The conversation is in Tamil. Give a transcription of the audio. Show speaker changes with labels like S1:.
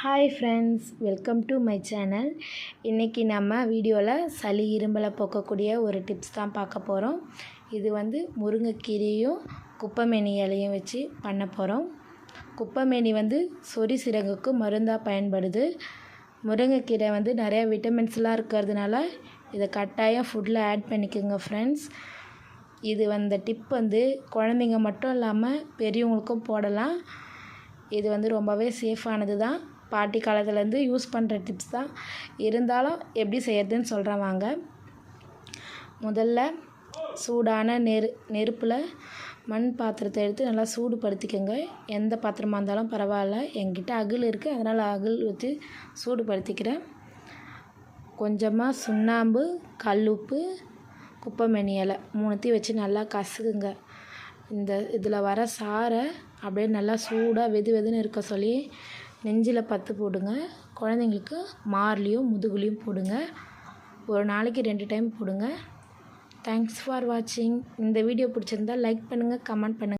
S1: Hi friends welcome to my channel இன்றைக்கி நம்ம வீடியோவில் சளி இரும்பலை போக்கக்கூடிய ஒரு டிப்ஸ் தான் பார்க்க போகிறோம் இது வந்து முருங்கைக்கீரையும் குப்பைமேனி இலையும் வச்சு பண்ண போகிறோம் குப்பைமேனி வந்து சொறி சிறகுக்கு மருந்தாக பயன்படுது. முருங்கைக்கீரை வந்து நிறையா விட்டமின்ஸ்லாம் இருக்கிறதுனால இதை கட்டாயம் ஃபுட்டில் ஆட் பண்ணிக்கோங்க ஃப்ரெண்ட்ஸ் இது வந்த டிப் வந்து குழந்தைங்க மட்டும் இல்லாமல் பெரியவங்களுக்கும் போடலாம். இது வந்து ரொம்பவே சேஃபானது தான் பாட்டி காலத்துலேருந்து யூஸ் பண்ணுற டிப்ஸ் தான். இருந்தாலும் எப்படி செய்யறதுன்னு சொல்கிறேன் வாங்க. முதல்ல சூடான நெரு நெருப்பில் மண் பாத்திரத்தை எடுத்து நல்லா சூடுபடுத்திக்கோங்க. எந்த பாத்திரமாக இருந்தாலும் பரவாயில்ல. என்கிட்ட அகில் இருக்குது. அதனால் அகில் ஊற்றி சூடுபடுத்திக்கிறேன். கொஞ்சமாக சுண்ணாம்பு கல்லுப்பு குப்பைமேனி இலை மூணுத்தையும் வச்சு நல்லா கசுக்குங்க. இந்த இதில் வர சாரை அப்படியே நல்லா சூடாக வெது வெதுன்னு இருக்க சொல்லி நெஞ்சில் பத்து போடுங்க. குழந்தைங்களுக்கு மார்லேயும் முதுகுலையும் போடுங்க. ஒரு நாளைக்கு ரெண்டு டைம் போடுங்க. தேங்க்ஸ் ஃபார் வாட்சிங் இந்த வீடியோ பிடிச்சிருந்தா லைக் பண்ணுங்கள் கமெண்ட் பண்ணுங்கள்